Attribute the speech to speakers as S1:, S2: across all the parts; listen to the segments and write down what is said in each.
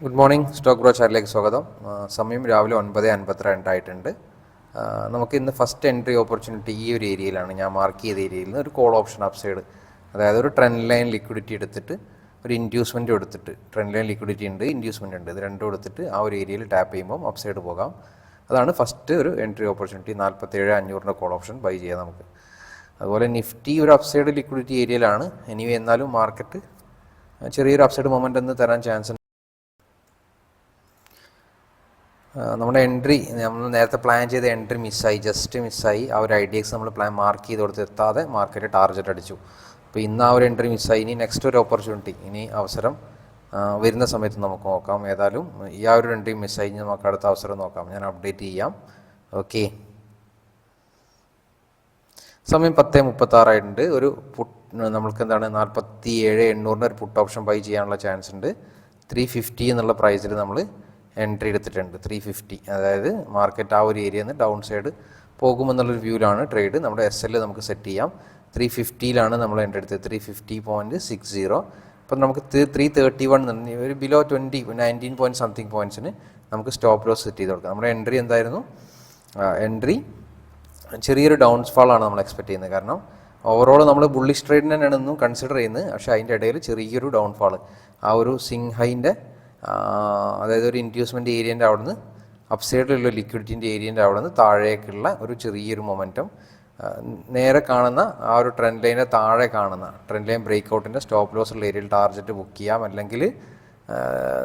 S1: Good morning stock ബ്രോച്ചാറിലേക്ക് സ്വാഗതം. സമയം രാവിലെ ഒൻപത് അൻപത്തിരണ്ട് ആയിട്ടുണ്ട്. നമുക്ക് ഇന്ന് ഫസ്റ്റ് എൻട്രി ഓപ്പർച്യൂണിറ്റി ഈ ഒരു ഏരിയയിലാണ്. ഞാൻ മാർക്ക് ചെയ്ത ഏരിയയിൽ നിന്ന് ഒരു കോൾ ഓപ്ഷൻ അപ്സൈഡ് അതായത് ഒരു ട്രെൻഡ് ലൈൻ ലിക്വിഡിറ്റി എടുത്തിട്ട് ഒരു ഇൻഡ്യൂസ്മെന്റ് എടുത്തിട്ട് ട്രെൻഡ് ലൈൻ ലിക്വിഡിറ്റി ഉണ്ട് ഇൻഡ്യൂസ്മെന്റ് ഉണ്ട്. ഇത് രണ്ടും എടുത്തിട്ട് ആ ഒരു ഏരിയയിൽ ടാപ്പ് ചെയ്യുമ്പോൾ അപ്സൈഡ് പോകാം. അതാണ് ഫസ്റ്റ് ഒരു എൻട്രി ഓപ്പർച്യൂണിറ്റി നാൽപ്പത്തേഴ് അഞ്ഞൂറിന്റെ കോൾ ഓപ്ഷൻ ബൈ ചെയ്യാം നമുക്ക്. അതുപോലെ നിഫ്റ്റി ഒരു അപ്സൈഡ് ലിക്വിഡിറ്റി ഏരിയയിലാണ്. എനിവേ എന്നാലും മാർക്കറ്റ് ചെറിയൊരു അപ്സൈഡ് മൊമെന്റ് എന്ന് തരാൻ ചാൻസ് ഉണ്ട് ആ, നമ്മുടെ എൻട്രി നമ്മൾ നേരത്തെ പ്ലാൻ ചെയ്ത എൻട്രി മിസ്സായി ജസ്റ്റ് മിസ്സായി ആ ഒരു ഐഡിയക്സ് നമ്മൾ പ്ലാൻ മാർക്ക് ചെയ്ത് കൊടുത്ത് എത്താതെ മാർക്കറ്റ് ടാർഗറ്റ് അടിച്ചു. അപ്പോൾ ഇന്ന് ആ ഒരു എൻട്രി മിസ്സായി ഇനി നെക്സ്റ്റ് ഒരു ഓപ്പർച്യൂണിറ്റി ഇനി അവസരം വരുന്ന സമയത്ത് നമുക്ക് നോക്കാം. ഏതായാലും ഈ ആ ഒരു എൻട്രി മിസ്സായി നമുക്ക് അടുത്ത അവസരം നോക്കാം. ഞാൻ അപ്ഡേറ്റ് ചെയ്യാം. ഓക്കെ സമയം പത്ത് മുപ്പത്താറായിട്ടുണ്ട്. ഒരു പുട്ട് നമ്മൾക്ക് എന്താണ് നാൽപ്പത്തി ഏഴ് എണ്ണൂറിന്റെ ഒരു പുട്ട് ഓപ്ഷൻ ബൈ ചെയ്യാനുള്ള ചാൻസ് ഉണ്ട്. ത്രീ ഫിഫ്റ്റി എന്നുള്ള പ്രൈസിൽ നമ്മൾ എൻട്രി എടുത്തിട്ടുണ്ട്. ത്രീ ഫിഫ്റ്റി അതായത് മാർക്കറ്റ് ആ ഒരു ഏരിയയിൽ നിന്ന് ഡൗൺ സൈഡ് പോകുമെന്നുള്ളൊരു വ്യൂവിലാണ് ട്രേഡ് നമ്മുടെ എസ് എൽ നമുക്ക് സെറ്റ് ചെയ്യാം. ത്രീ ഫിഫ്റ്റിയിലാണ് നമ്മൾ എന്റെ അടുത്ത് three fifty point six zero അപ്പം നമുക്ക് ത്രീ തേർട്ടി വൺ ഒരു below twenty nineteen point something പോയിന്റ്സിന് നമുക്ക് സ്റ്റോപ്പ് ലോസ് സെറ്റ് ചെയ്ത് കൊടുക്കാം. നമ്മുടെ എൻട്രി എന്തായിരുന്നു? എൻട്രി ചെറിയൊരു ഡൗൺഫാൾ ആണ് നമ്മൾ എക്സ്പെക്ട് ചെയ്യുന്നത്. കാരണം ഓവറോൾ നമ്മൾ ബുള്ളിഷ് ട്രേഡിനെ തന്നെയാണ് കൺസിഡർ ചെയ്യുന്നത്. പക്ഷേ അതിന്റെ ഇടയിൽ ചെറിയൊരു ഡൗൺഫാൾ ആ ഒരു സിങ് ഹൈന്റെ അതായത് ഒരു ഇൻഡ്യൂസ്മെന്റ് ഏരിയന്റെ അവിടുന്ന് അപ്സൈഡിലുള്ള ലിക്വിഡിറ്റിന്റെ ഏരിയന്റെ അവിടുന്ന് താഴേക്കുള്ള ഒരു ചെറിയൊരു മൊമെന്റം നേരെ കാണുന്ന ആ ഒരു ട്രെൻഡ് ലൈനെ താഴെ കാണുന്ന ട്രെൻഡ് ലൈൻ ബ്രേക്ക് ഔട്ടിന്റെ സ്റ്റോപ്പ് ലോസ് ഉള്ള ഏരിയയിൽ ടാർജറ്റ് ബുക്ക് ചെയ്യാം. അല്ലെങ്കിൽ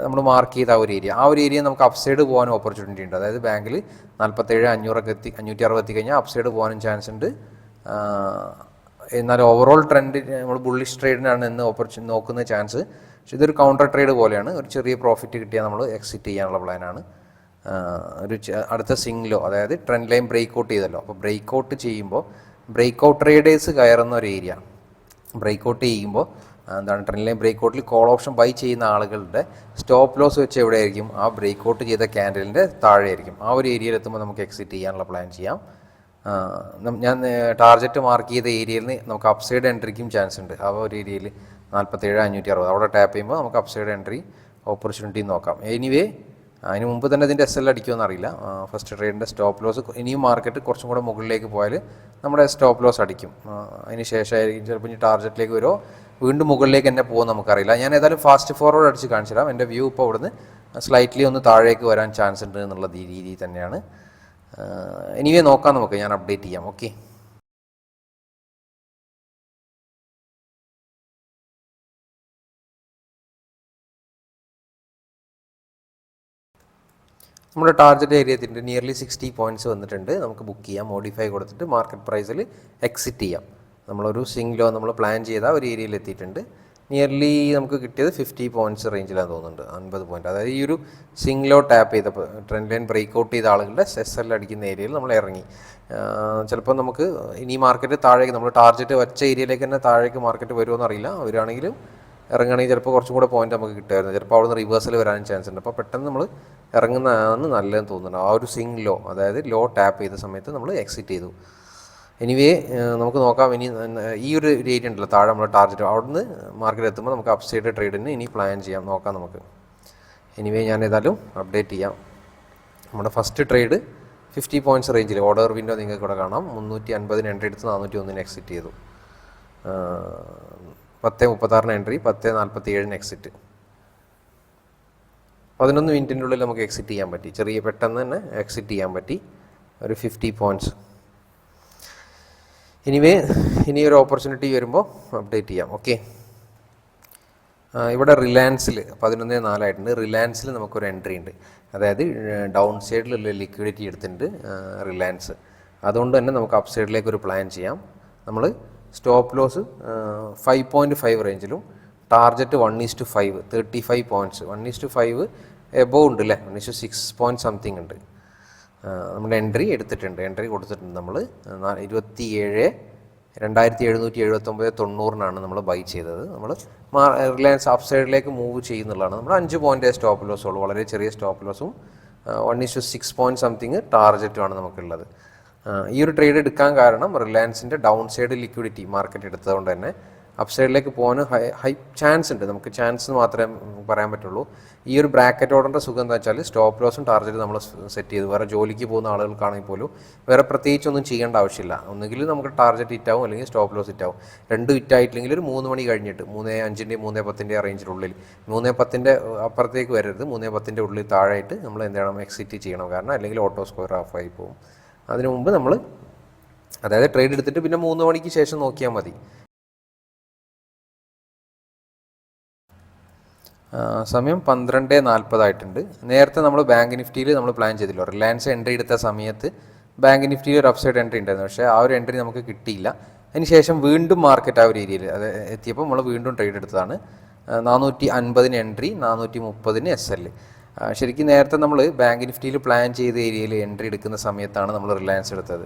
S1: നമ്മൾ മാർക്ക് ചെയ്ത ആ ഒരു ഏരിയ ആ ഒരു ഏരിയ നമുക്ക് അപ്സൈഡ് പോകാനും ഓപ്പർച്യൂണിറ്റി ഉണ്ട്. അതായത് ബാങ്കിൽ നാൽപ്പത്തേഴ് അഞ്ഞൂറൊക്കെ എത്തി അഞ്ഞൂറ്റി അറുപത് എത്തി കഴിഞ്ഞാൽ അപ്സൈഡ് പോകാനും ചാൻസ് ഉണ്ട്. എന്നാൽ ഓവറോൾ ട്രെൻഡ് നമ്മൾ ബുള്ളിഷ് ട്രേഡിനാണ് ഇന്ന് ഓപ്പർച്യൂ നോക്കുന്ന ചാൻസ് പക്ഷേ ഇതൊരു കൗണ്ടർ ട്രേഡ് പോലെയാണ്. ഒരു ചെറിയ പ്രോഫിറ്റ് കിട്ടിയാൽ നമ്മൾ എക്സിറ്റ് ചെയ്യാനുള്ള പ്ലാനാണ് ഒരു അടുത്ത സിംഗിലോ അതായത് ട്രെൻഡ് ലൈൻ ബ്രേക്ക് ഔട്ട് ചെയ്തല്ലോ. അപ്പോൾ ബ്രേക്ക് ഔട്ട് ചെയ്യുമ്പോൾ ബ്രേക്ക് ഔട്ട് ട്രേഡേഴ്സ് കയറുന്ന ഒരു ഏരിയ ബ്രേക്ക് ഔട്ട് ചെയ്യുമ്പോൾ എന്താണ് ട്രെൻഡ് ലൈൻ ബ്രേക്ക് ഔട്ടിൽ കോൾ ഓപ്ഷൻ ബൈ ചെയ്യുന്ന ആളുകളുടെ സ്റ്റോപ്പ് ലോസ് വെച്ച് എവിടെയായിരിക്കും? ആ ബ്രേക്ക് ഔട്ട് ചെയ്ത ക്യാൻഡലിന്റെ താഴെയായിരിക്കും. ആ ഒരു ഏരിയയിൽ എത്തുമ്പോൾ നമുക്ക് എക്സിറ്റ് ചെയ്യാനുള്ള പ്ലാൻ ചെയ്യാം. ഞാൻ ടാർഗറ്റ് മാർക്ക് ചെയ്ത ഏരിയയിൽ നിന്ന് നമുക്ക് അപ്സൈഡ് എൻട്രിക്കും ചാൻസ് ഉണ്ട്. ആ ഒരു ഏരിയയിൽ നാൽപ്പത്തേഴ് അഞ്ഞൂറ്റി അറുപത് അവിടെ ടാപ്പ് ചെയ്യുമ്പോൾ നമുക്ക് അപ്സൈഡ് എൻട്രി ഓപ്പർച്യൂണിറ്റി നോക്കാം. എനിവേ അതിന് മുമ്പ് തന്നെ ഇതിന്റെ എസ് എൽ അടിക്കുമെന്ന് അറിയില്ല ഫസ്റ്റ് ട്രേഡിന്റെ സ്റ്റോപ്പ് ലോസ് ഇനിയും മാർക്കറ്റ് കുറച്ചും കൂടെ മുകളിലേക്ക് പോയാൽ നമ്മുടെ സ്റ്റോപ്പ് ലോസ് അടിക്കും. അതിന് ശേഷമായിരിക്കും ചിലപ്പോൾ ഇനി ടാർഗറ്റിലേക്ക് വരുമോ? വീണ്ടും മുകളിലേക്ക് തന്നെ പോകും നമുക്കറിയില്ല. ഞാൻ ഏതായാലും ഫാസ്റ്റ് ഫോർവേഡ് അടിച്ച് കാണിച്ചു തരാം എന്റെ വ്യൂ ഇപ്പോൾ ഇവിടുന്ന് സ്ലൈറ്റ്ലി ഒന്ന് താഴേക്ക് വരാൻ ചാൻസ് ഉണ്ട് എന്നുള്ള രീതിയിൽ തന്നെയാണ്. എനിവേ നോക്കാം നമുക്ക്. ഞാൻ അപ്ഡേറ്റ് ചെയ്യാം. ഓക്കെ നമ്മുടെ ടാർജറ്റ് ഏരിയ എത്തിയിട്ടുണ്ട് നിയർലി സിക്സ്റ്റി പോയിന്റ്സ് വന്നിട്ടുണ്ട്. നമുക്ക് ബുക്ക് ചെയ്യാം മോഡിഫൈ കൊടുത്തിട്ട് മാർക്കറ്റ് പ്രൈസിൽ എക്സിറ്റ് ചെയ്യാം. നമ്മളൊരു സിംഗിലോ നമ്മൾ പ്ലാൻ ചെയ്ത ഒരു ഏരിയയിൽ എത്തിയിട്ടുണ്ട്. നിയർലി നമുക്ക് കിട്ടിയത് ഫിഫ്റ്റി പോയിന്റ്സ് റേഞ്ചിലാണ് തോന്നുന്നുണ്ട്. അൻപത് പോയിന്റ് അതായത് ഈ ഒരു സിംഗ്ലോ ടാപ്പ് ചെയ്തപ്പോൾ ട്രെൻഡ് ലൈൻ ബ്രേക്ക് ഔട്ട് ചെയ്ത ആളുകളുടെ എസ് എൽ അടിക്കുന്ന ഏരിയയിൽ നമ്മൾ ഇറങ്ങി. ചിലപ്പോൾ നമുക്ക് ഇനി മാർക്കറ്റ് താഴേക്ക് നമ്മൾ ടാർഗറ്റ് വച്ച ഏരിയയിലേക്ക് തന്നെ താഴേക്ക് മാർക്കറ്റ് വരുമോ എന്നറിയില്ല അവരാണെങ്കിലും ഇറങ്ങുകയാണെങ്കിൽ ചിലപ്പോൾ കുറച്ചും കൂടെ പോയിന്റ് നമുക്ക് കിട്ടുമായിരുന്നു. ചിലപ്പോൾ അവിടെ നിന്ന് റിവേഴ്സൽ വരാനും ചാൻസ് ഉണ്ട്. അപ്പോൾ പെട്ടെന്ന് നമ്മൾ ഇറങ്ങുന്നതാണ് നല്ലതെന്ന് തോന്നുന്നുണ്ട്. ആ ഒരു സിംഗ് ലോ അതായത് ലോ ടാപ്പ് ചെയ്ത സമയത്ത് നമ്മൾ എക്സിറ്റ് ചെയ്തു. എനിവേ നമുക്ക് നോക്കാം. ഇനി ഈ ഒരു ഏരിയ ഉണ്ടല്ലോ താഴെ നമ്മൾ ടാർജറ്റ് അവിടുന്ന് മാർക്കറ്റ് എത്തുമ്പോൾ നമുക്ക് അപ് സൈഡ് ട്രേഡിന് ഇനി പ്ലാൻ ചെയ്യാം. നോക്കാം നമുക്ക്. എനിവേ ഞാൻ ഏതായാലും അപ്ഡേറ്റ് ചെയ്യാം. നമ്മുടെ ഫസ്റ്റ് ട്രേഡ് ഫിഫ്റ്റി പോയിന്റ്സ് റേഞ്ചിൽ ഓർഡർ വിൻഡോ നിങ്ങൾക്ക് ഇവിടെ കാണാം. മുന്നൂറ്റി അൻപതിന് എൻട്രി എടുത്ത് നാനൂറ്റി ഒന്നിന് എക്സിറ്റ് ചെയ്തു പത്ത് മുപ്പത്താറിന് എൻട്രി പത്ത് നാൽപ്പത്തി ഏഴിന് എക്സിറ്റ് പതിനൊന്ന് മിനിറ്റിന്റെ ഉള്ളിൽ നമുക്ക് എക്സിറ്റ് ചെയ്യാൻ പറ്റി. ചെറിയ പെട്ടെന്ന് തന്നെ എക്സിറ്റ് ചെയ്യാൻ പറ്റി. ഒരു ഫിഫ്റ്റി പോയിന്റ്സ് എനിവേ ഇനി ഒരു ഓപ്പർച്യൂണിറ്റി വരുമ്പോൾ അപ്ഡേറ്റ് ചെയ്യാം ഓക്കെ ഇവിടെ റിലയൻസിൽ പതിനൊന്ന് നാലായിട്ടുണ്ട്. റിലയൻസിൽ നമുക്കൊരു എൻട്രി ഉണ്ട്. അതായത് ഡൗൺ സൈഡിലുള്ള ലിക്വിഡിറ്റി എടുത്തിട്ടുണ്ട് റിലയൻസ് അതുകൊണ്ട് തന്നെ നമുക്ക് അപ് സൈഡിലേക്ക് ഒരു പ്ലാൻ ചെയ്യാം. നമ്മൾ stop loss five point five റേഞ്ചിലും target one is to five thirty five points one is to five above ഉണ്ട് അല്ലേ one is to six point something ഉണ്ട്. നമ്മുടെ എൻട്രി എടുത്തിട്ടുണ്ട്. എൻട്രി കൊടുത്തിട്ടുണ്ട് നമ്മൾ ഇരുപത്തി ഏഴ് രണ്ടായിരത്തി എഴുന്നൂറ്റി എഴുപത്തൊമ്പത് തൊണ്ണൂറിനാണ് നമ്മൾ ബൈ ചെയ്തത്. നമ്മൾ റിലയൻസ് അപ് സൈഡിലേക്ക് മൂവ് ചെയ്യുന്നുള്ളതാണ്. നമ്മൾ അഞ്ച് പോയിന്റ് സ്റ്റോപ്പ് ലോസ് ഉള്ളൂ. വളരെ ചെറിയ stop ലോസും one is to six point something ടാർജറ്റുമാണ് നമുക്കുള്ളത്. ഈ ഒരു ട്രേഡ് എടുക്കാൻ കാരണം റിലയൻസിന്റെ ഡൗൺ സൈഡ് ലിക്വിഡിറ്റി മാർക്കറ്റ് എടുത്തതുകൊണ്ട് തന്നെ അപ്സൈഡിലേക്ക് പോകാൻ ഹൈ ഹൈ ചാൻസ് ഉണ്ട്. നമുക്ക് ചാൻസ് മാത്രമേ പറയാൻ പറ്റുള്ളൂ. ഈ ഒരു ബ്രാക്കറ്റ് ഓർഡറിന്റെ സുഖം എന്താ വെച്ചാൽ സ്റ്റോപ്പ് ലോസും ടാർഗറ്റ് നമ്മൾ സെറ്റ് ചെയ്ത്. വേറെ ജോലിക്ക് പോകുന്ന ആളുകൾക്കാണെങ്കിൽ പോലും വേറെ പ്രത്യേകിച്ച് ഒന്നും ചെയ്യേണ്ട ആവശ്യമില്ല. ഒന്നുകിൽ നമുക്ക് ടാർഗറ്റ് ഹിറ്റാവും അല്ലെങ്കിൽ സ്റ്റോപ്പ് ലോസ് ഹിറ്റാവും രണ്ടും ഹിറ്റായിട്ടില്ലെങ്കിൽ ഒരു മൂന്ന് മണി കഴിഞ്ഞിട്ട് മൂന്നേ അഞ്ചിന്റെ മൂന്നേ പത്തിന്റെ റേഞ്ചിനുള്ളിൽ മൂന്നേ പത്തിന്റെ അപ്പുറത്തേക്ക് വരരുത്. മൂന്നേ പത്തിന്റെ ഉള്ളിൽ താഴായിട്ട് നമ്മൾ എന്ത് ചെയ്യണം? എക്സിറ്റ് ചെയ്യണം. കാരണം അല്ലെങ്കിൽ ഓട്ടോ സ്കോർ ഓഫ് ആയി പോകും. അതിനു മുമ്പ് നമ്മൾ അതായത് ട്രേഡ് എടുത്തിട്ട് പിന്നെ മൂന്ന് മണിക്ക് ശേഷം നോക്കിയാൽ മതി. സമയം പന്ത്രണ്ട് നാൽപ്പതായിട്ടുണ്ട്. നേരത്തെ നമ്മൾ ബാങ്ക് നിഫ്റ്റിയിൽ നമ്മൾ പ്ലാൻ ചെയ്തില്ല റിലയൻസ് എൻട്രി എടുത്ത സമയത്ത് ബാങ്ക് നിഫ്റ്റിയിൽ ഒരു അപ്സൈഡ് എൻട്രി ഉണ്ടായിരുന്നു. പക്ഷേ ആ ഒരു എൻട്രി നമുക്ക് കിട്ടിയില്ല. അതിനുശേഷം വീണ്ടും മാർക്കറ്റ് ആ ഒരു ഏരിയയിൽ അത് എത്തിയപ്പോൾ നമ്മൾ വീണ്ടും ട്രേഡ് എടുത്തതാണ്. നാനൂറ്റി അൻപതിന് എൻട്രി നാനൂറ്റി മുപ്പതിന് എസ് എൽ ശരിക്കും നേരത്തെ നമ്മൾ ബാങ്ക് നിഫ്റ്റിയിൽ പ്ലാൻ ചെയ്ത ഏരിയയിൽ എൻട്രി എടുക്കുന്ന സമയത്താണ് നമ്മൾ റിലയൻസ് എടുത്തത്.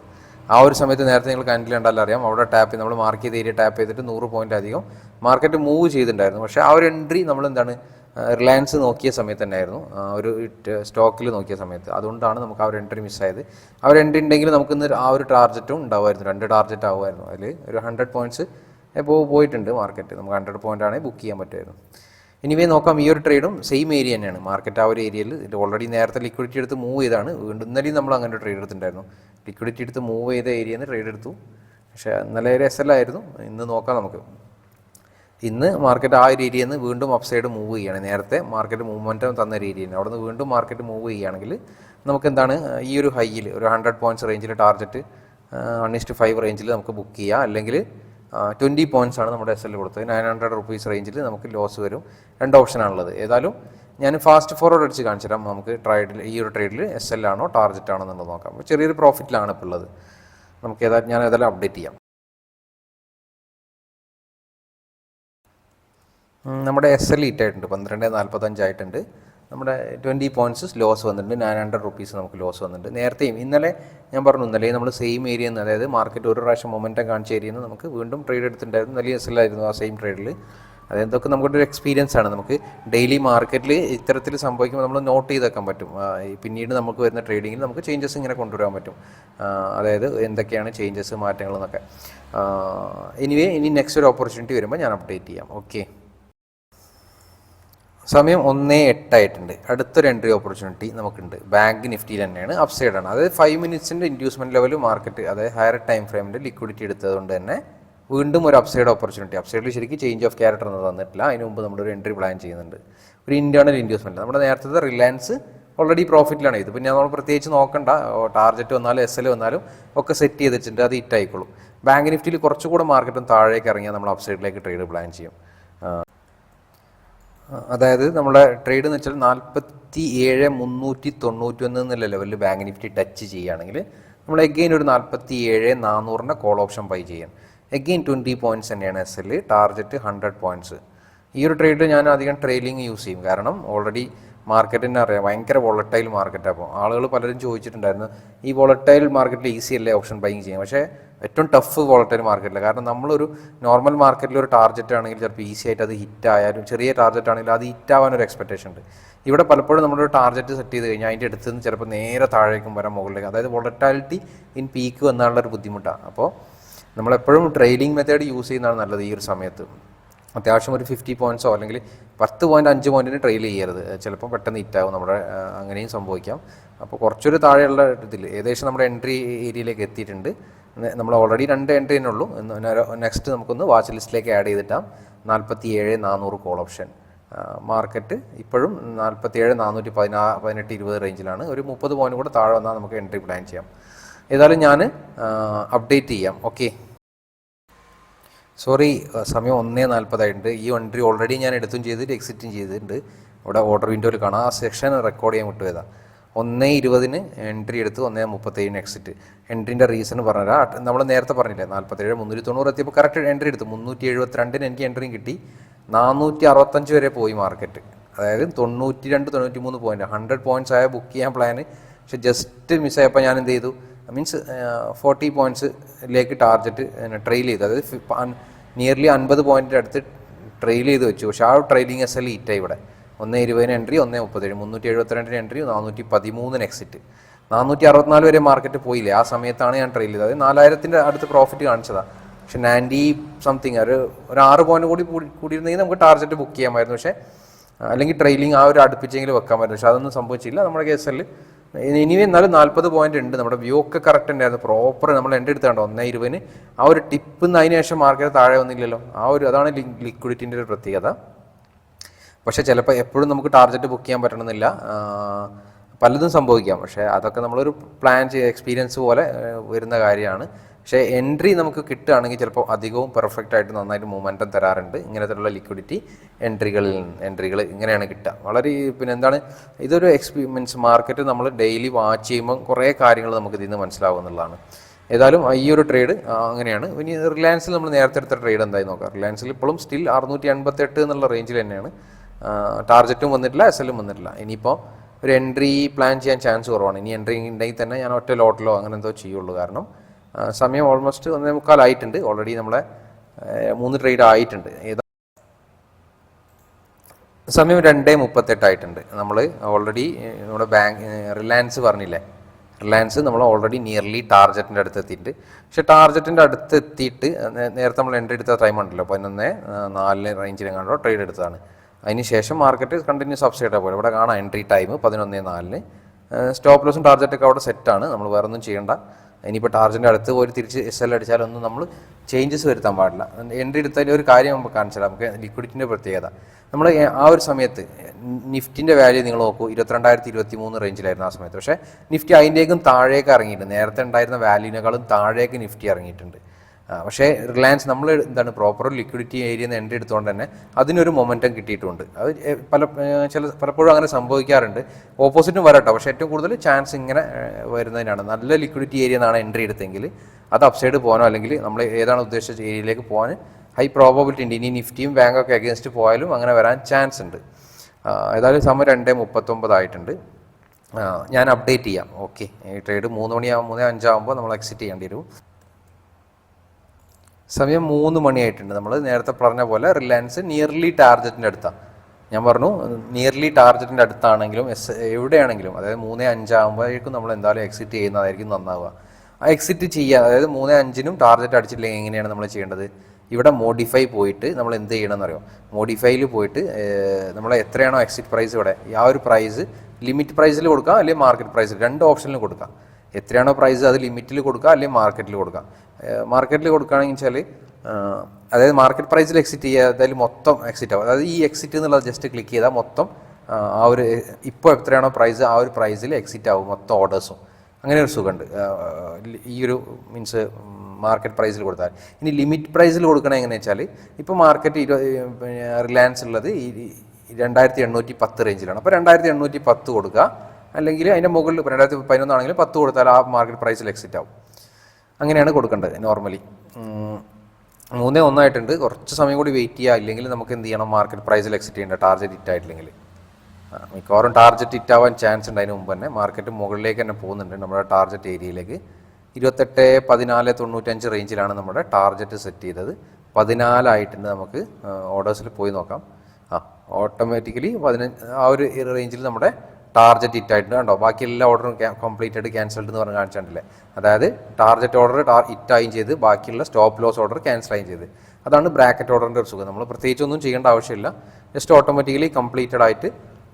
S1: ആ ഒരു സമയത്ത് നേരത്തെ നിങ്ങൾ കണ്ടിൽ ഉണ്ടല്ലോ അറിയാം. അവിടെ ടാപ്പ് നമ്മൾ മാർക്ക് ചെയ്ത് ഏരിയ ടാപ്പ് ചെയ്തിട്ട് നൂറ് പോയിന്റ് അധികം മാർക്കറ്റ് മൂവ് ചെയ്തിട്ടുണ്ടായിരുന്നു. പക്ഷേ ആ ഒരു എൻട്രി നമ്മൾ എന്താണ് റിലയൻസ് നോക്കിയ സമയത്ത് തന്നെയായിരുന്നു. ഒരു സ്റ്റോക്കിൽ നോക്കിയ സമയത്ത്. അതുകൊണ്ടാണ് നമുക്ക് ആ ഒരു എൻട്രി മിസ്സായത് ആ ഒരു എൻട്രി ഉണ്ടെങ്കിൽ നമുക്ക് ഇന്ന് ആ ഒരു ടാർജറ്റും ഉണ്ടാവുമായിരുന്നു. രണ്ട് ടാർജറ്റ് ആവുമായിരുന്നു. അതിൽ ഒരു ഹൺഡ്രഡ് പോയിന്റ്സ് ഇപ്പോൾ പോയിട്ടുണ്ട് മാർക്കറ്റ് നമുക്ക് ഹൺഡ്രഡ് പോയിന്റ് ആണെങ്കിൽ ബുക്ക് ചെയ്യാൻ പറ്റുമായിരുന്നു. എനിവേ നോക്കാം ഈ ഒരു ട്രേഡും സെയിം ഏരിയ തന്നെയാണ്. മാർക്കറ്റ് ആ ഒരു ഏരിയയിൽ ഓൾറെഡി നേരത്തെ ലിക്വിഡിറ്റി എടുത്ത് മൂവ് ചെയ്താണ്. വീണ്ടും ഇന്നലെയും നമ്മൾ അങ്ങനെ ട്രേഡ് എടുത്തിട്ടുണ്ടായിരുന്നു. ലിക്വിഡിറ്റി എടുത്ത് മൂവ് ചെയ്ത ഏരിയയിൽ നിന്ന് ട്രേഡ് എടുത്തു. പക്ഷേ ഇന്നലെ ഒരു എസ് എൽ ആയിരുന്നു. ഇന്ന് നോക്കാം നമുക്ക്. ഇന്ന് മാർക്കറ്റ് ആ ഒരു ഏരിയയിൽ നിന്ന് വീണ്ടും അപ്സൈഡ് മൂവ് ചെയ്യുകയാണ് നേരത്തെ മാർക്കറ്റ് മൂവ്മെന്റം തന്ന ഒരു ഏരിയയാണ് അവിടെ നിന്ന് വീണ്ടും മാർക്കറ്റ് മൂവ് ചെയ്യുകയാണെങ്കിൽ നമുക്ക് എന്താണ് ഈ ഒരു ഹൈയിൽ ഒരു ഹൺഡ്രഡ് പോയിന്റ്സ് റേഞ്ചിൽ target one is to five റേഞ്ചിൽ നമുക്ക് ബുക്ക് ചെയ്യാം. അല്ലെങ്കിൽ ട്വന്റി പോയിന്റ്സ് ആണ് നമ്മുടെ എസ് എൽ കൊടുത്തത്. നയൻ ഹൺഡ്രഡ് റുപ്പീസ് റേഞ്ചിൽ നമുക്ക് ലോസ് വരും. രണ്ട് ഓപ്ഷനാണുള്ളത് ഏതായാലും ഞാൻ ഫാസ്റ്റ് ഫോർവേഡ് അടിച്ച് കാണിച്ചു തരാം നമുക്ക് ട്രേഡിൽ ഈ ഒരു ട്രേഡിൽ എസ് എൽ ആണോ ടാർജറ്റ് ആണോ എന്നുള്ളത് നോക്കാം. അപ്പോൾ ചെറിയൊരു പ്രോഫിറ്റിലാണ് ഇപ്പോൾ ഉള്ളത്. നമുക്ക് ഏതായാലും ഞാൻ ഏതായാലും അപ്ഡേറ്റ് ചെയ്യാം. നമ്മുടെ എസ് എൽ ഈറ്റായിട്ടുണ്ട് പന്ത്രണ്ട് നാൽപ്പത്തഞ്ചായിട്ടുണ്ട് നമ്മുടെ ട്വന്റി പോയിന്റ്സ് ലോസ് വന്നിട്ടുണ്ട്. നയൻ ഹൺഡ്രഡ് റുപ്പീസ് നമുക്ക് ലോസ് വന്നിട്ടുണ്ട്. നേരത്തെയും ഇന്നലെ ഞാൻ പറഞ്ഞു ഇന്നലെ നമ്മൾ സെയിം ഏരിയ നിന്ന് അതായത് മാർക്കറ്റ് ഒരു പ്രാവശ്യം മൊമെന്റം കാണിച്ച ഏരിയയിൽ നിന്ന് നമുക്ക് വീണ്ടും ട്രേഡ് എടുത്തിട്ടുണ്ടായിരുന്നു. നല്ല എസ് ആ സെയിം ട്രേഡിൽ അതെന്തൊക്കെ നമുക്കൊരു എക്സ്പീരിയൻസ് ആണ്. നമുക്ക് ഡെയിലി മാർക്കറ്റിൽ ഇത്തരത്തിൽ സംഭവിക്കുമ്പോൾ നമ്മൾ നോട്ട് ചെയ്തേക്കാൻ പറ്റും. പിന്നീട് നമുക്ക് വരുന്ന ട്രേഡിങ്ങിൽ നമുക്ക് ചേഞ്ചസ് ഇങ്ങനെ കൊണ്ടുവരാൻ പറ്റും. അതായത് എന്തൊക്കെയാണ് ചേഞ്ചസ് മാറ്റങ്ങൾ എന്നൊക്കെ. എനിവേ ഇനി നെക്സ്റ്റ് ഒരു ഓപ്പർച്യൂണിറ്റി വരുമ്പോൾ ഞാൻ അപ്ഡേറ്റ് ചെയ്യാം. ഓക്കെ സമയം ഒന്നേ എട്ടായിട്ടുണ്ട്. അടുത്തൊരു എൻട്രി ഓപ്പർച്യൂണിറ്റി നമുക്കുണ്ട്. ബാങ്ക് നിഫ്റ്റിയിൽ തന്നെയാണ്. അപ്സൈഡ് ആണ്. അതായത് ഫൈവ് മിനിറ്റ്സിന്റെ ഇൻഡ്യൂസ്മെന്റ് ലെവൽ മാർക്കറ്റ് അതായത് ഹയർ ടൈം ഫ്രെയിമിന്റെ ലിക്വിഡിറ്റി എടുത്തതുകൊണ്ട് തന്നെ വീണ്ടും ഒരു അപ്സൈഡ് ഓപ്പർച്യൂണിറ്റി അപ്സൈഡിൽ ശരിക്കും ചേഞ്ച് ഓഫ് ക്യാരക്ടർ ഒന്നും തന്നിട്ടില്ല. അതിന് മുമ്പ് ഒരു എൻട്രി പ്ലാൻ ചെയ്യുന്നുണ്ട്. ഒരു ഇന്റേർണൽ ഇൻഡ്യൂസ്മെന്റ് നമ്മുടെ നേരത്തെ റിലയൻസ് ഓൾറെഡി പ്രോഫിറ്റിലാണ് ഇത് പിന്നെ നമ്മൾ പ്രത്യേകിച്ച് നോക്കണ്ട. ടാർജറ്റ് വന്നാലും എസ് എൽ വന്നാലും ഒക്കെ സെറ്റ് ചെയ്തിട്ടുണ്ട്. അത് ഹിറ്റ് ആയിക്കോളും. ബാങ്ക് നിഫ്റ്റിയിൽ കുറച്ചുകൂടെ മാർക്കറ്റും താഴേക്ക് ഇറങ്ങിയാൽ നമ്മൾ അപ്സൈഡിലേക്ക് ട്രേഡ് പ്ലാൻ ചെയ്യും. അതായത് നമ്മുടെ ട്രേഡ് എന്ന് വെച്ചാൽ നാൽപ്പത്തി ഏഴ് മുന്നൂറ്റി തൊണ്ണൂറ്റി ഒന്ന് എന്നുള്ള ലെവലിൽ ബാങ്ക് നിഫ്റ്റി ടച്ച് ചെയ്യുകയാണെങ്കിൽ നമ്മൾ എഗെയിൻ ഒരു നാൽപ്പത്തി ഏഴ് നാനൂറിന്റെ കോൾ ഓപ്ഷൻ ബൈ ചെയ്യാം. എഗെയിൻ ട്വന്റി പോയിന്റ്സ് തന്നെയാണ് S L target hundred points ഈ ഒരു ട്രേഡ് ഞാൻ അധികം ട്രെയിലിംഗ് യൂസ് ചെയ്യും. കാരണം ഓൾറെഡി മാർക്കറ്റിനെ അറിയാം. ഭയങ്കര വോളട്ടൈൽ മാർക്കറ്റ് അപ്പോൾ ആളുകൾ പലരും ചോദിച്ചിട്ടുണ്ടായിരുന്നു ഈ വോളട്ടൈൽ മാർക്കറ്റിൽ ഈസി അല്ലേ ഓപ്ഷൻ ബൈങ് ചെയ്യാം പക്ഷേ ഏറ്റവും ടഫ് വോളറ്റൈൽ മാർക്കറ്റിൽ കാരണം നമ്മളൊരു നോർമൽ മാർക്കറ്റിൽ ഒരു ടാർജറ്റ് ആണെങ്കിൽ ചിലപ്പോൾ ഈസി ആയിട്ട് അത് ഹിറ്റ് ആയാലും ചെറിയ ടാർജറ്റ് ആണെങ്കിലും അത് ഹിറ്റ് ആവാൻ ഒരു എക്സ്പെക്ടേഷൻ ഉണ്ട്. ഇവിടെ പലപ്പോഴും നമ്മളൊരു ടാർജറ്റ് സെറ്റ് ചെയ്ത് കഴിഞ്ഞാൽ അതിന്റെ അടുത്ത് നിന്ന് ചിലപ്പോൾ നേരെ താഴേക്കും വരാൻ മുകളിലേക്ക്. അതായത് വോളറ്റാലിറ്റി ഇൻ പീക്ക് വന്നാലുള്ള ഒരു ബുദ്ധിമുട്ടാണ്. അപ്പോൾ നമ്മളെപ്പോഴും ട്രെയിലിംഗ് മെത്തേഡ് യൂസ് ചെയ്യുന്നതാണ് നല്ലത് ഈ ഒരു സമയത്ത്. അത്യാവശ്യം ഒരു ഫിഫ്റ്റി പോയിന്റ്സോ അല്ലെങ്കിൽ പത്ത് പോയിന്റ് അഞ്ച് പോയിന്റിന് ട്രെയിൽ ചെയ്യരുത്. ചിലപ്പോൾ പെട്ടെന്ന് ഹിറ്റാവും നമ്മുടെ അങ്ങനെയും സംഭവിക്കാം. അപ്പോൾ കുറച്ചൊരു താഴെയുള്ള ഇതിൽ ഏകദേശം നമ്മുടെ എൻട്രി ഏരിയയിലേക്ക് എത്തിയിട്ടുണ്ട്. നമ്മൾ ഓൾറെഡി രണ്ട് എൻട്രി തന്നെ ഉള്ളൂ. നെക്സ്റ്റ് നമുക്കൊന്ന് വാച്ച് ലിസ്റ്റിലേക്ക് ആഡ് ചെയ്തിട്ടാം. നാൽപ്പത്തി ഏഴ് നാനൂറ് കോൾ ഓപ്ഷൻ മാർക്കറ്റ് ഇപ്പോഴും നാൽപ്പത്തി ഏഴ് നാനൂറ്റി പതിനാ പതിനെട്ട് ഇരുപത് റേഞ്ചിലാണ് ഒരു മുപ്പത് പോയിന്റ് കൂടെ താഴെ വന്നാൽ നമുക്ക് എൻട്രി പ്ലാൻ ചെയ്യാം. ഏതായാലും ഞാൻ അപ്ഡേറ്റ് ചെയ്യാം. ഓക്കെ സോറി സമയം ഒന്നേ നാൽപ്പതായിട്ടുണ്ട് ഈ എൻട്രി ഓൾറെഡി ഞാൻ എടുത്തും ചെയ്തിട്ട് എക്സിറ്റും ചെയ്തിട്ടുണ്ട്. ഇവിടെ ഓർഡർ വിൻഡോയിൽ കാണാം. ആ സെക്ഷൻ റെക്കോർഡ് ചെയ്യാൻ വിട്ടുപോയതാണ് ഒന്നേ ഇരുപതിന് എൻട്രി എടുത്ത് ഒന്നേ മുപ്പത്തേഴിന് എക്സിറ്റ് എൻട്രീന്റെ റീസൺ പറഞ്ഞുതരാം നമ്മൾ നേരത്തെ പറഞ്ഞില്ലേ നാൽപ്പത്തേഴ് മുന്നൂറ്റി തൊണ്ണൂറ് എത്തിയപ്പോൾ കറക്റ്റ് എൻട്രി എടുത്തു. മുന്നൂറ്റി എഴുപത്തിരണ്ടിന് എനിക്ക് എൻട്രിയും കിട്ടി. നാനൂറ്റി അറുപത്തഞ്ച് വരെ പോയി മാർക്കറ്റ് അതായത് തൊണ്ണൂറ്റി രണ്ട് തൊണ്ണൂറ്റി മൂന്ന് പോയിന്റ് ഹൺഡ്രഡ് പോയിന്റ്സ് ആയ ബുക്ക് ചെയ്യാൻ പ്ലാന് പക്ഷെ ജസ്റ്റ് മിസ്സായപ്പോൾ ഞാൻ എന്ത് ചെയ്തു? മീൻസ് ഫോർട്ടി പോയിന്റ്സിലേക്ക് ടാർജറ്റ് ട്രെയിൽ ചെയ്തു. അതായത് നിയർലി അൻപത് പോയിന്റിന്റെ അടുത്ത് ട്രെയിൽ ചെയ്ത് വെച്ചു. പക്ഷേ ആ ട്രെയിലിംഗ് എസ് എൽ ഈറ്റായി ഇവിടെ. ഒന്ന് ഇരുപതിന് എൻട്രി ഒന്ന് മുപ്പത്തേഴ്. മുന്നൂറ്റി എഴുപത്തിരണ്ടിന് എൻട്രി നാനൂറ്റി പതിമൂന്നിന് എക്സിറ്റ് നാനൂറ്റി അറുപത്തിനാല് വരെ മാർക്കറ്റ് പോയില്ലേ? ആ സമയത്താണ് ഞാൻ ട്രെയിൽ ചെയ്തത്. നാലായിരത്തിന്റെ അടുത്ത് പ്രോഫിറ്റ് കാണിച്ചതാണ് പക്ഷെ നയന്റി സംതിങ് ഒരു ഒരു ആറ് പോയിന്റ് കൂടി കൂടി കൂടിയിരുന്നെങ്കിൽ നമുക്ക് ടാർജറ്റ് ബുക്ക് ചെയ്യാമായിരുന്നു. പക്ഷേ അല്ലെങ്കിൽ ട്രെയിലിംഗ് ആ ഒരു അടുപ്പിച്ചെങ്കിലും വെക്കാമായിരുന്നു. പക്ഷെ അതൊന്നും സംഭവിച്ചില്ല. നമ്മുടെ കേസിൽ ഇനി എന്നാലും നാൽപ്പത് പോയിന്റ് ഉണ്ട്. നമ്മുടെ വ്യൂ ഒക്കെ കറക്റ്റ് ഉണ്ടായിരുന്നു പ്രോപ്പർ നമ്മൾ എന്റെ അടുത്താണ്ടോ ഒന്നേ ഇരുപതിന് ആ ഒരു ടിപ്പ് അതിന് ശേഷം മാർക്കറ്റ് താഴെ വന്നില്ലല്ലോ. ആ ഒരു അതാണ് ലിക്വിഡിറ്റിന്റെ ഒരു പ്രത്യേകത. പക്ഷെ ചിലപ്പോൾ എപ്പോഴും നമുക്ക് ടാർഗറ്റ് ബുക്ക് ചെയ്യാൻ പറ്റണമെന്നില്ല. പലതും സംഭവിക്കാം. പക്ഷേ അതൊക്കെ നമ്മളൊരു പ്ലാൻ ചെയ്യ എക്സ്പീരിയൻസ് പോലെ വരുന്ന കാര്യമാണ്. പക്ഷേ എൻട്രി നമുക്ക് കിട്ടുകയാണെങ്കിൽ ചിലപ്പോൾ അധികവും പെർഫെക്റ്റ് ആയിട്ട് നന്നായിട്ട് മൂവ്മെന്റം തരാറുണ്ട്. ഇങ്ങനത്തെയുള്ള ലിക്വിഡിറ്റി എൻട്രികളിൽ എൻട്രികൾ ഇങ്ങനെയാണ് കിട്ടുക. വളരെ പിന്നെ എന്താണ് ഇതൊരു എക്സ്പീ മീൻസ് മാർക്കറ്റ് നമ്മൾ ഡെയിലി വാച്ച് ചെയ്യുമ്പോൾ കുറേ കാര്യങ്ങൾ നമുക്ക് ഇതിൽ നിന്ന് മനസ്സിലാവും എന്നുള്ളതാണ്. ഏതായാലും ഈ ഒരു ട്രേഡ് അങ്ങനെയാണ്. ഇനി റിലയൻസിൽ നമ്മൾ നേരത്തെ എടുത്ത ട്രേഡ് എന്തായി നോക്കാം. റിലയൻസിൽ ഇപ്പോഴും സ്റ്റിൽ അറുന്നൂറ്റി എൺപത്തെട്ട് എന്നുള്ള റേഞ്ചിൽ തന്നെയാണ്. ടാർജറ്റും വന്നിട്ടില്ല എസ് എല്ലും വന്നിട്ടില്ല. ഇനിയിപ്പോൾ ഒരു എൻട്രി പ്ലാൻ ചെയ്യാൻ ചാൻസ് കുറവാണ്. ഇനി എൻട്രി ഉണ്ടെങ്കിൽ തന്നെ ഞാൻ ഒറ്റ ലോട്ടിലോ അങ്ങനെ എന്തോ ചെയ്യുള്ളൂ കാരണം സമയം ഓൾമോസ്റ്റ് ഒന്നേ മുക്കാലായിട്ടുണ്ട് ഓൾറെഡി നമ്മളെ മൂന്ന് ട്രേഡ് ആയിട്ടുണ്ട്. ഏതാ സമയം രണ്ടേ മുപ്പത്തെട്ടായിട്ടുണ്ട് നമ്മൾ ഓൾറെഡി നമ്മുടെ ബാങ്ക് റിലയൻസ് പറഞ്ഞില്ലേ? റിലയൻസ് നമ്മൾ ഓൾറെഡി നിയർലി ടാർജറ്റിന്റെ അടുത്ത് എത്തിയിട്ടുണ്ട്. പക്ഷെ ടാർജറ്റിന്റെ അടുത്ത് എത്തിയിട്ട് നേരത്തെ നമ്മൾ എൻട്രി എടുത്ത ടൈം ഉണ്ടല്ലോ. പതിനൊന്ന് നാലിന് റേഞ്ചിലെങ്ങാണ്ടോ ട്രേഡ് എടുത്തതാണ്. അതിന് ശേഷം മാർക്കറ്റ് കണ്ടിന്യൂസ് അപ്സൈഡാണ് പോയത്. ഇവിടെ കാണാം എൻട്രി ടൈം പതിനൊന്ന് നാലിന്. സ്റ്റോപ്പ് ലോസും ടാർജറ്റൊക്കെ അവിടെ സെറ്റാണ് നമ്മൾ വേറെ ഒന്നും ചെയ്യേണ്ട. ഇനിയിപ്പോൾ ടാർജറ്റിന്റെ അടുത്ത് പോയി തിരിച്ച് എസ് എൽ അടിച്ചാലൊന്നും നമ്മൾ ചേഞ്ചസ് വരുത്താൻ പാടില്ല. എൻട്രി എടുത്തതിൽ ഒരു കാര്യം നമുക്ക് കാണിച്ചാൽ നമുക്ക് ലിക്വിഡിറ്റിന്റെ പ്രത്യേകത. നമ്മൾ ആ ഒരു സമയത്ത് നിഫ്റ്റിന്റെ വാല്യൂ നിങ്ങൾ നോക്കൂ. ഇരുപത്തിരണ്ടായിരത്തി ഇരുപത്തി മൂന്ന് റേഞ്ചിലായിരുന്നു ആ സമയത്ത്. പക്ഷേ നിഫ്റ്റി അതിന്റെയും താഴേക്ക് ഇറങ്ങിയിട്ടുണ്ട്. നേരത്തെ ഉണ്ടായിരുന്ന വാല്യൂവിനേക്കാളും താഴേക്ക് നിഫ്റ്റി ഇറങ്ങിയിട്ടുണ്ട്. പക്ഷേ റിലയൻസ് നമ്മൾ എന്താണ് പ്രോപ്പർ ലിക്വിഡിറ്റി ഏരിയ എൻട്രി എടുത്തുകൊണ്ട് തന്നെ അതിനൊരു മൊമെന്റം കിട്ടിയിട്ടുണ്ട്. അത് പല ചില പലപ്പോഴും അങ്ങനെ സംഭവിക്കാറുണ്ട്. ഓപ്പോസിറ്റും വരാട്ടോ പക്ഷേ ഏറ്റവും കൂടുതൽ ചാൻസ് ഇങ്ങനെ വരുന്നതിനാണ്. നല്ല ലിക്വിഡിറ്റി ഏരിയ എന്നാണ് എൻട്രി എടുത്തെങ്കിൽ അത് അപ്സൈഡ് പോകാനോ അല്ലെങ്കിൽ നമ്മൾ ഏതാണ് ഉദ്ദേശിച്ച ഏരിയയിലേക്ക് പോകാൻ ഹൈ പ്രോബബിലിറ്റി ഉണ്ട്. ഇനി നിഫ്റ്റിയും ബാങ്കൊക്കെ അഗേൻസ്റ്റ് പോയാലും അങ്ങനെ വരാൻ ചാൻസ് ഉണ്ട്. ഏതായാലും സമയം രണ്ട് മുപ്പത്തൊമ്പതായിട്ടുണ്ട് ഞാൻ അപ്ഡേറ്റ് ചെയ്യാം. ഓക്കെ ഈ ട്രേഡ് മൂന്ന് മണിയാകുമ്പോൾ മൂന്ന് അഞ്ചാകുമ്പോൾ നമ്മൾ എക്സിറ്റ് ചെയ്യേണ്ടി വരും. സമയം മൂന്ന് മണിയായിട്ടുണ്ട്. നമ്മൾ നേരത്തെ പറഞ്ഞ പോലെ റിലയൻസ് നിയർലി ടാർജറ്റിന്റെ അടുത്താണ് ഞാൻ പറഞ്ഞു നിയർലി ടാർജറ്റിന്റെ അടുത്താണെങ്കിലും എസ് എവിടെയാണെങ്കിലും അതായത് മൂന്ന് അഞ്ചാകുമ്പോഴേക്കും നമ്മൾ എന്തായാലും എക്സിറ്റ് ചെയ്യുന്നതായിരിക്കും നന്നാവുക. ആ എക്സിറ്റ് ചെയ്യുക അതായത് മൂന്ന് അഞ്ചിനും ടാർജറ്റ് അടിച്ചില്ലെങ്കിൽ എങ്ങനെയാണ് നമ്മൾ ചെയ്യേണ്ടത്? ഇവിടെ മോഡിഫൈ പോയിട്ട് നമ്മൾ എന്ത് ചെയ്യണമെന്ന് അറിയോ മോഡിഫൈയിൽ പോയിട്ട് നമ്മൾ എത്രയാണോ എക്സിറ്റ് പ്രൈസ് ഇവിടെ ആ ഒരു പ്രൈസ് ലിമിറ്റ് പ്രൈസിൽ കൊടുക്കാം അല്ലെങ്കിൽ മാർക്കറ്റ് പ്രൈസിൽ രണ്ട് ഓപ്ഷനിലും കൊടുക്കാം. എത്രയാണോ പ്രൈസ് അത് ലിമിറ്റിൽ കൊടുക്കുക അല്ലെങ്കിൽ മാർക്കറ്റിൽ കൊടുക്കാം. മാർക്കറ്റിൽ കൊടുക്കുകയാണെങ്കിൽ വെച്ചാൽ അതായത് മാർക്കറ്റ് പ്രൈസിൽ എക്സിറ്റ് ചെയ്യുക അതായത് മൊത്തം എക്സിറ്റ് ആവും. അതായത് ഈ എക്സിറ്റ് എന്നുള്ളത് ജസ്റ്റ് ക്ലിക്ക് ചെയ്താൽ മൊത്തം ആ, ഒരു ഇപ്പോൾ എത്രയാണോ പ്രൈസ് ആ ഒരു പ്രൈസിൽ എക്സിറ്റ് ആവും മൊത്തം ഓർഡേഴ്സും അങ്ങനെ ഒരു സുഖമുണ്ട് ഈ ഒരു മീൻസ് മാർക്കറ്റ് പ്രൈസിൽ കൊടുത്താൽ. ഇനി ലിമിറ്റ് പ്രൈസിൽ കൊടുക്കണേ എങ്ങനെയാ വെച്ചാൽ ഇപ്പോൾ മാർക്കറ്റ് ഇരുപത് റിലയൻസ് ഉള്ളത് ഈ രണ്ടായിരത്തി എണ്ണൂറ്റി പത്ത് റേഞ്ചിലാണ് അപ്പോൾ രണ്ടായിരത്തി എണ്ണൂറ്റി പത്ത് കൊടുക്കുക അല്ലെങ്കിൽ അതിന്റെ മുകളിൽ രണ്ടായിരത്തി പതിനൊന്നാണെങ്കിൽ പത്ത് കൊടുത്താൽ ആ മാർക്കറ്റ് പ്രൈസിൽ എക്സിറ്റ് ആവും. അങ്ങനെയാണ് കൊടുക്കേണ്ടത് നോർമലി മൂന്നേ ഒന്നായിട്ടുണ്ട്. കുറച്ച് സമയം കൂടി വെയിറ്റ് ചെയ്യുക ഇല്ലെങ്കിൽ നമുക്ക് എന്ത് ചെയ്യണം? മാർക്കറ്റ് പ്രൈസിൽ എക്സിറ്റ് ചെയ്യേണ്ട. ടാർജറ്റ് ഹിറ്റ് ആയിട്ടില്ലെങ്കിൽ. മിക്കവാറും ടാർജറ്റ് ഹിറ്റ് ആവാൻ ചാൻസ് ഉണ്ട്. അതിന് മുമ്പ് തന്നെ മാർക്കറ്റ് മുകളിലേക്ക് തന്നെ പോകുന്നുണ്ട്. നമ്മുടെ ടാർജറ്റ് ഏരിയയിലേക്ക് ഇരുപത്തെട്ട് പതിനാല് തൊണ്ണൂറ്റഞ്ച് റേഞ്ചിലാണ് നമ്മുടെ ടാർജറ്റ് സെറ്റ് ചെയ്തത്. പതിനാലായിട്ടുണ്ട് നമുക്ക് ഓർഡേഴ്സിൽ പോയി നോക്കാം. ആ ഓട്ടോമാറ്റിക്കലി പതിനഞ്ച് ആ ഒരു റേഞ്ചിൽ നമ്മുടെ ടാർജറ്റ് ഹിറ്റ് ആയിട്ടുണ്ട് കണ്ടോ? ബാക്കി എല്ലാ ഓർഡറും കംപ്ലീറ്റഡ് ക്യാൻസൽഡ് എന്ന് പറഞ്ഞ് കാണിച്ചിട്ടില്ലേ അതായത് ടാർജറ്റ് ഓർഡർ ഹിറ്റായും ചെയ്ത് ബാക്കിയുള്ള സ്റ്റോപ്പ് ലോസ് ഓർഡർ ക്യാൻസലായും ചെയ്ത്. അതാണ് ബ്രാക്കറ്റ് ഓർഡറിന്റെ ഒരു സുഖം. നമ്മൾ പ്രത്യേകിച്ചൊന്നും ചെയ്യേണ്ട ആവശ്യമില്ല. ജസ്റ്റ് ഓട്ടോമാറ്റിക്കലി കംപ്ലീറ്റഡ് ആയിട്ട്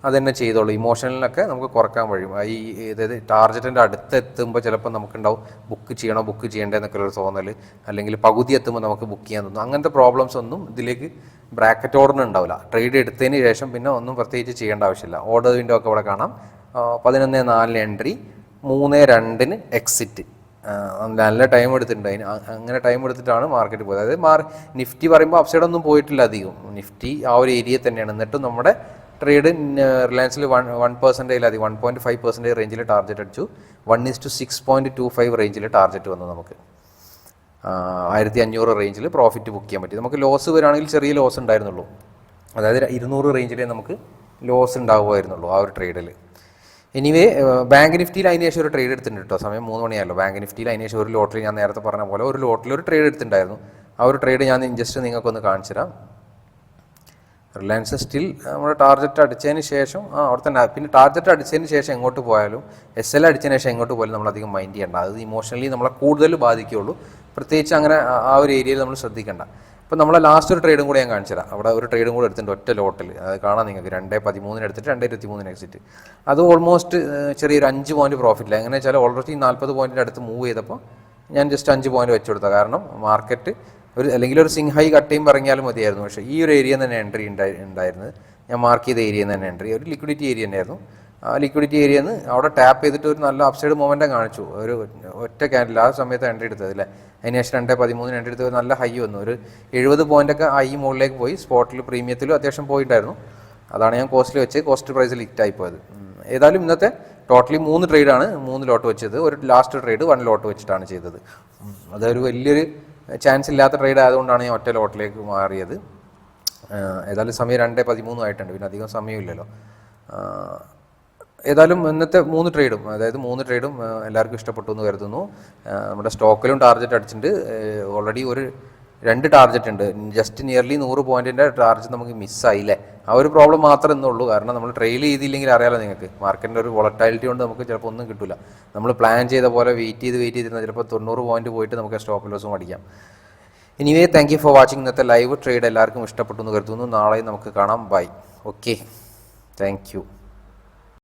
S1: അത് തന്നെ ചെയ്തോളൂ. ഇമോഷണലിനൊക്കെ നമുക്ക് കുറയ്ക്കാൻ കഴിയും. ഈ അതായത് ടാർജറ്റിന്റെ അടുത്ത് എത്തുമ്പോൾ ചിലപ്പോൾ നമുക്കുണ്ടാവും ബുക്ക് ചെയ്യണോ ബുക്ക് ചെയ്യണ്ടേ എന്നൊക്കെ ഒരു തോന്നൽ. അല്ലെങ്കിൽ പകുതി എത്തുമ്പോൾ നമുക്ക് ബുക്ക് ചെയ്യാൻ തോന്നും. അങ്ങനത്തെ പ്രോബ്ലംസ് ഒന്നും ഇതിലേക്ക് ബ്രാക്കറ്റ് ഓർഡറിന് ഉണ്ടാവില്ല. ട്രേഡ് എടുത്തതിന് ശേഷം പിന്നെ ഒന്നും പ്രത്യേകിച്ച് ചെയ്യേണ്ട ആവശ്യമില്ല. ഓർഡർ വിൻഡോ ഒക്കെ ഇവിടെ കാണാം. പതിനൊന്ന് നാലിന് എൻട്രി മൂന്ന് രണ്ടിന് എക്സിറ്റ് നല്ല ടൈം എടുത്തിട്ടുണ്ട്. അതിന് അങ്ങനെ ടൈം എടുത്തിട്ടാണ് മാർക്കറ്റ് പോയത്. അതായത് മാർ നിഫ്റ്റി പറയുമ്പോൾ അപ്സൈഡ് ഒന്നും പോയിട്ടില്ല അധികം. നിഫ്റ്റി ആ ഒരു ഏരിയ തന്നെയാണ്. എന്നിട്ടും നമ്മുടെ ട്രേഡ് റിലയൻസിൽ വൺ വൺ പെർസെന്റേജിലധികം വൺ പോയിന്റ് ഫൈവ് പെർസെന്റേജ് റേഞ്ചിൽ ടാർജറ്റ് അടിച്ചു. One is to six point two five റേഞ്ചിൽ ടാർജറ്റ് വന്നു നമുക്ക്. ആയിരത്തി അഞ്ഞൂറ് റേഞ്ചിൽ പ്രോഫിറ്റ് ബുക്ക് ചെയ്യാൻ പറ്റി. നമുക്ക് ലോസ് വരികയാണെങ്കിൽ ചെറിയ ലോസ് ഉണ്ടായിരുന്നുള്ളൂ. അതായത് ഇരുന്നൂറ് റേഞ്ചിലേ നമുക്ക് ലോസ് ഉണ്ടാവുമായിരുന്നുള്ളൂ ആ ഒരു ട്രേഡിൽ എനിവേ ബാങ്ക് നിഫ്റ്റിയിൽ അതിന് ശേഷം ഒരു ട്രേഡ് എടുത്തിട്ടുണ്ട് കേട്ടോ സമയം മൂന്ന് മണിയായല്ലോ. ബാങ്ക് നിഫ്റ്റിയിൽ അതിന് ശേഷം ഒരു ലോട്ടറി ഞാൻ നേരത്തെ പറഞ്ഞ പോലെ ഒരു ലോട്ടിൽ ഒരു ട്രേഡ് എടുത്തിട്ടുണ്ടായിരുന്നു. ആ ഒരു ട്രേഡ് ഞാൻ ജസ്റ്റ് നിങ്ങൾക്കൊന്ന് കാണിച്ചു തരാം റിലയൻസ് സ്റ്റിൽ നമ്മുടെ ടാർഗറ്റ് അടിച്ചതിന് ശേഷം ആ അവിടെ തന്നെ. പിന്നെ ടാർഗറ്റ് അടിച്ചതിന് ശേഷം എങ്ങോട്ട് പോയാലും എസ് എൽ അടിച്ചതിന് ശേഷം എങ്ങോട്ട് പോയാലും നമ്മൾ അധികം മൈൻഡ് ചെയ്യേണ്ട. അത് ഇമോഷണലി നമ്മളെ കൂടുതൽ ബാധിക്കുകയുള്ളൂ. പ്രത്യേകിച്ച് അങ്ങനെ ആ- ഒരു ഏരിയയിൽ നമ്മൾ ശ്രദ്ധിക്കേണ്ട. ഇപ്പം നമ്മളെ ലാസ്റ്റ് ഒരു ട്രേഡും കൂടി ഞാൻ കാണിച്ചു തരാം. അവിടെ ഒരു ട്രേഡും കൂടി എടുത്തിട്ടുണ്ട് ഒറ്റ ലോട്ടിൽ അത് കാണാം നിങ്ങൾക്ക്. രണ്ടേ പതിമൂന്നിന് എടുത്തിട്ട് രണ്ടേ ഇരുപത്തി മൂന്നിന് എക്സിറ്റ് അത് ഓൾമോസ്റ്റ് ചെറിയൊരു അഞ്ച് പോയിന്റ് പ്രോഫിറ്റില്ല എങ്ങനെ വെച്ചാൽ ഓൾറെഡി നാൽപ്പത് പോയിന്റിന്റെ അടുത്ത് മൂവ് ചെയ്തപ്പോൾ ഞാൻ ജസ്റ്റ് അഞ്ച് പോയിന്റ് വെച്ചു കൊടുത്തത്. കാരണം മാർക്കറ്റ് ഒരു അല്ലെങ്കിൽ ഒരു സിംഗ് ഹൈ പറഞ്ഞാലും മതിയായിരുന്നു. പക്ഷേ ഈ ഒരു ഏരിയ തന്നെ എൻട്രി ഉണ്ടായി ഉണ്ടായിരുന്നത്. ഞാൻ മാർക്ക് ചെയ്ത ഏരിയ തന്നെ എൻട്രി ഒരു ലിക്വിഡിറ്റി ഏരിയ തന്നെയായിരുന്നു ആ ലിക്വിഡിറ്റി ഏരിയ നിന്ന് അവിടെ ടാപ്പ് ചെയ്തിട്ട് ഒരു നല്ല അപ്സൈഡ് മൊമെന്റം കാണിച്ചു. ഒരു ഒറ്റ ക്യാൻഡിൽ ആ സമയത്ത് എൻട്രി എടുത്തത് അല്ലേ? അതിന് ശേഷം രണ്ടേ പതിമൂന്നിന് എൻട്രി എടുത്ത് നല്ല ഹൈ വന്നു. ഒരു എഴുപത് പോയിന്റൊക്കെ ഹൈ മുകളിലേക്ക് പോയി. സ്പോട്ടിൽ പ്രീമിയത്തിലും അത്യാവശ്യം പോയിട്ടായിരുന്നു അതാണ് ഞാൻ കോസ്റ്റിൽ വെച്ച് കോസ്റ്റ് പ്രൈസിൽ ലിറ്റ് ആയി പോയത്. ഏതായാലും ഇന്നത്തെ ടോട്ടലി മൂന്ന് ട്രേഡാണ് മൂന്ന് ലോട്ട് വെച്ചത്. ഒരു ലാസ്റ്റ് ട്രേഡ് വൺ ലോട്ട് വെച്ചിട്ടാണ് ചെയ്തത്. അതൊരു വലിയൊരു ചാൻസ് ഇല്ലാത്ത ട്രേഡ് ആയതുകൊണ്ടാണ് ഞാൻ ഒറ്റ ലോട്ടിലേക്ക് മാറിയത്. ഏതായാലും സമയം രണ്ടേ പതിമൂന്നും ആയിട്ടുണ്ട്. പിന്നെ അധികം സമയമില്ലല്ലോ. ഏതായാലും ഇന്നത്തെ മൂന്ന് ട്രേഡും അതായത് മൂന്ന് ട്രേഡും എല്ലാവർക്കും ഇഷ്ടപ്പെട്ടു എന്ന് കരുതുന്നു. നമ്മുടെ സ്റ്റോക്കിലും ടാർഗറ്റ് അടിച്ചിട്ടുണ്ട്. ഓൾറെഡി ഒരു രണ്ട് ടാർജറ്റ് ഉണ്ട്. ജസ്റ്റ് നിയർലി നൂറ് പോയിന്റിന്റെ ടാർജറ്റ് നമുക്ക് മിസ്സായില്ലേ ആ ഒരു പ്രോബ്ലം മാത്രമേ ഉള്ളൂ കാരണം നമ്മൾ ട്രെയിൽ ചെയ്തില്ലെങ്കിൽ അറിയാലോ നിങ്ങൾക്ക്. മാർക്കറ്റിന്റെ ഒരു വോളറ്റാലിറ്റി കൊണ്ട് നമുക്ക് ചിലപ്പോൾ ഒന്നും കിട്ടില്ല നമ്മൾ പ്ലാൻ ചെയ്ത പോലെ വെയിറ്റ് ചെയ്ത് വെയിറ്റ് ചെയ്തിരുന്ന ചിലപ്പോൾ തൊണ്ണൂറ് പോയിന്റ് പോയിട്ട് നമുക്ക് സ്റ്റോപ്പ് ലോസും അടിക്കാം. Anyway thank you for watching ഇന്നത്തെ ലൈവ് ട്രേഡ് എല്ലാവർക്കും ഇഷ്ടപ്പെട്ടു എന്ന് കരുതുന്നു. നാളെ നമുക്ക് കാണാം. Bye okay thank you